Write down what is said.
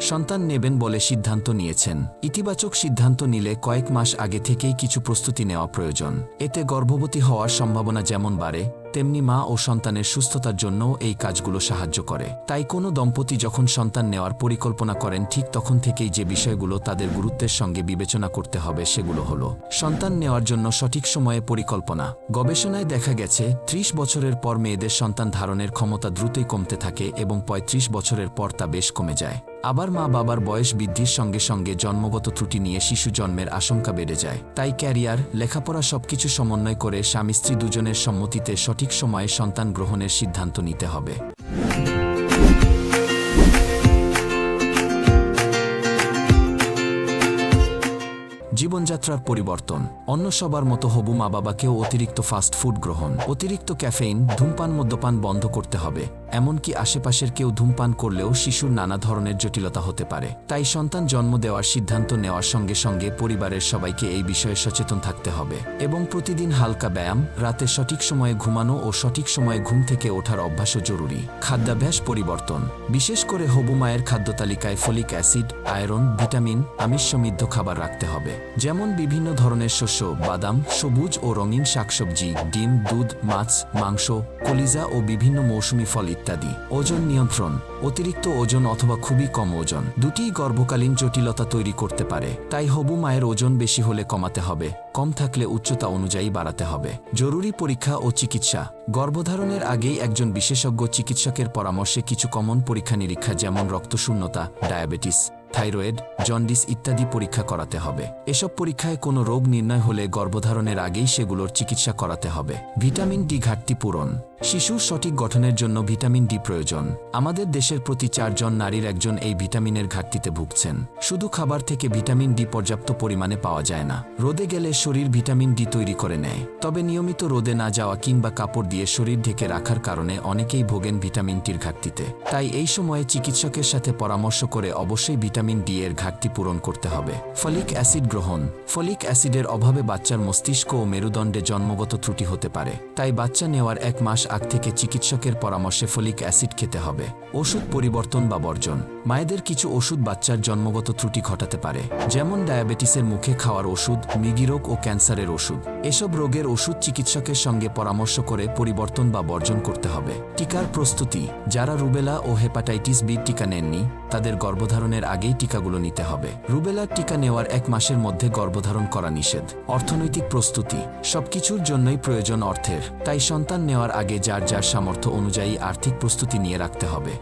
সন্তান নেবেন বলে সিদ্ধান্ত নিয়েছেন। ইতিবাচক সিদ্ধান্ত নিলে কয়েক মাস আগে থেকেই কিছু প্রস্তুতি নেওয়া প্রয়োজন। এতে গর্ভবতী হওয়ার সম্ভাবনা যেমন বাড়ে তেমনি মা ও সন্তানের সুস্থতার জন্যও এই কাজগুলো সাহায্য করে। তাই কোনো দম্পতি যখন সন্তান নেওয়ার পরিকল্পনা করেন, ঠিক তখন থেকেই যে বিষয়গুলো তাদের গুরুত্বের সঙ্গে বিবেচনা করতে হবে সেগুলো হলো, সন্তান নেওয়ার জন্য সঠিক সময়ে পরিকল্পনা। গবেষণায় দেখা গেছে, ত্রিশ বছরের পর মেয়েদের সন্তান ধারণের ক্ষমতা দ্রুতই কমতে থাকে এবং ৩৫ বছরের পর তা বেশ কমে যায়। আবার মা বাবার বয়স বৃদ্ধির সঙ্গে সঙ্গে জন্মগত ত্রুটি নিয়ে শিশু জন্মের আশঙ্কা বেড়ে যায়। তাই ক্যারিয়ার, লেখাপড়া সবকিছু সমন্বয় করে স্বামী স্ত্রী দুজনের সম্মতিতে সঠিক সময়ে সন্তান গ্রহণের সিদ্ধান্ত নিতে হবে। জীবনযাত্রার পরিবর্তন। অন্য সবার মতো হবু মা বাবাকেও অতিরিক্ত ফাস্ট ফুড গ্রহণ। অতিরিক্ত ক্যাফেইন, ধূমপান, মদ্যপান বন্ধ করতে হবে। এমনকি আশেপাশের কেউ ধূমপান করলেও শিশুর নানা ধরনের জটিলতা হতে পারে। তাই সন্তান জন্ম দেওয়ার সিদ্ধান্ত নেওয়ার সঙ্গে সঙ্গে পরিবারের সবাইকে এই বিষয়ে সচেতন থাকতে হবে এবং প্রতিদিন হালকা ব্যায়াম, রাতে সঠিক সময়ে ঘুমানো ও সঠিক সময়ে ঘুম থেকে ওঠার অভ্যাসও জরুরি। খাদ্যাভ্যাস পরিবর্তন। বিশেষ করে হবু মায়ের খাদ্য তালিকায় ফলিক অ্যাসিড, আয়রন, ভিটামিন, আমিষ সমৃদ্ধ খাবার রাখতে হবে যেমন বিভিন্ন ধরনের শস্য, বাদাম, সবুজ ও রঙিন শাকসবজি, ডিম, দুধ, মাছ, মাংস, কলিজা ও বিভিন্ন মৌসুমি ফল ইত্যাদি। ওজন নিয়ন্ত্রণ, অতিরিক্ত ওজন অথবা খুবই কম ওজন, দুটিই গর্ভকালীন জটিলতা তৈরি করতে পারে। তাই হবু মায়ের ওজন বেশি হলে কমাতে হবে, কম থাকলে উচ্চতা অনুযায়ী বাড়াতে হবে। জরুরি পরীক্ষা ও চিকিৎসা। গর্ভধারণের আগেই একজন বিশেষজ্ঞ চিকিৎসকের পরামর্শে কিছু কমন পরীক্ষা নিরীক্ষা যেমন রক্তশূন্যতা, ডায়াবেটিস থাইরয়েড, জন্ডিস ইত্যাদি পরীক্ষা করাতে হবে। এসব পরীক্ষায় কোনো রোগ নির্ণয় হলে গর্ভধারণের আগেই সেগুলোর চিকিৎসা করাতে হবে। ভিটামিন ডি ঘাটতি পূরণ। শিশুর সঠিক গঠনের জন্য ভিটামিন ডি প্রয়োজন। আমাদের দেশের প্রতি চারজন নারীর একজন এই ভিটামিনের ঘাটতিতে ভুগছেন। শুধু খাবার থেকে ভিটামিন ডি পর্যাপ্ত পরিমাণে পাওয়া যায় না। রোদে গেলে শরীর ভিটামিন ডি তৈরি করে নেয়। তবে নিয়মিত রোদে না যাওয়া কিংবা কাপড় দিয়ে শরীর ঢেকে রাখার কারণে অনেকেই ভোগেন ভিটামিন টির ঘাটতিতে। তাই এই সময়ে চিকিৎসকের সাথে পরামর্শ করে অবশ্যই ভিটামিন ডি এর ঘাটতি পূরণ করতে হবে। ফলিক অ্যাসিড গ্রহণ। ফলিক অ্যাসিডের অভাবে বাচ্চার মস্তিষ্ক ও মেরুদণ্ডে জন্মগত ত্রুটি হতে পারে। তাই বাচ্চা নেওয়ার এক মাস আগ থেকে চিকিৎসকের পরামর্শে ফলিক অ্যাসিড খেতে হবে। ওষুধ পরিবর্তন বা বর্জন। মায়েদের কিছু ওষুধ বাচ্চার জন্মগত ত্রুটি ঘটাতে পারে। যেমন ডায়াবেটিসের মুখে খাওয়ার ওষুধ মৃগীরোগ ও ক্যান্সারের ওষুধ। এসব রোগের ওষুধ চিকিৎসকের সঙ্গে পরামর্শ করে পরিবর্তন বা বর্জন করতে হবে। টিকার প্রস্তুতি। যারা রুবেলা ও হেপাটাইটিস বি টিকা নেননি, তাদের গর্ভধারণের আগেই টিকাগুলো নিতে হবে। রুবেলার টিকা নেওয়ার এক মাসের মধ্যে গর্ভধারণ করা নিষেধ। অর্থনৈতিক প্রস্তুতি, সবকিছুর জন্যই প্রয়োজন অর্থের। তাই সন্তান নেওয়ার আগে যার যার সামর্থ্য অনুযায়ী আর্থিক প্রস্তুতি নিয়ে রাখতে হবে।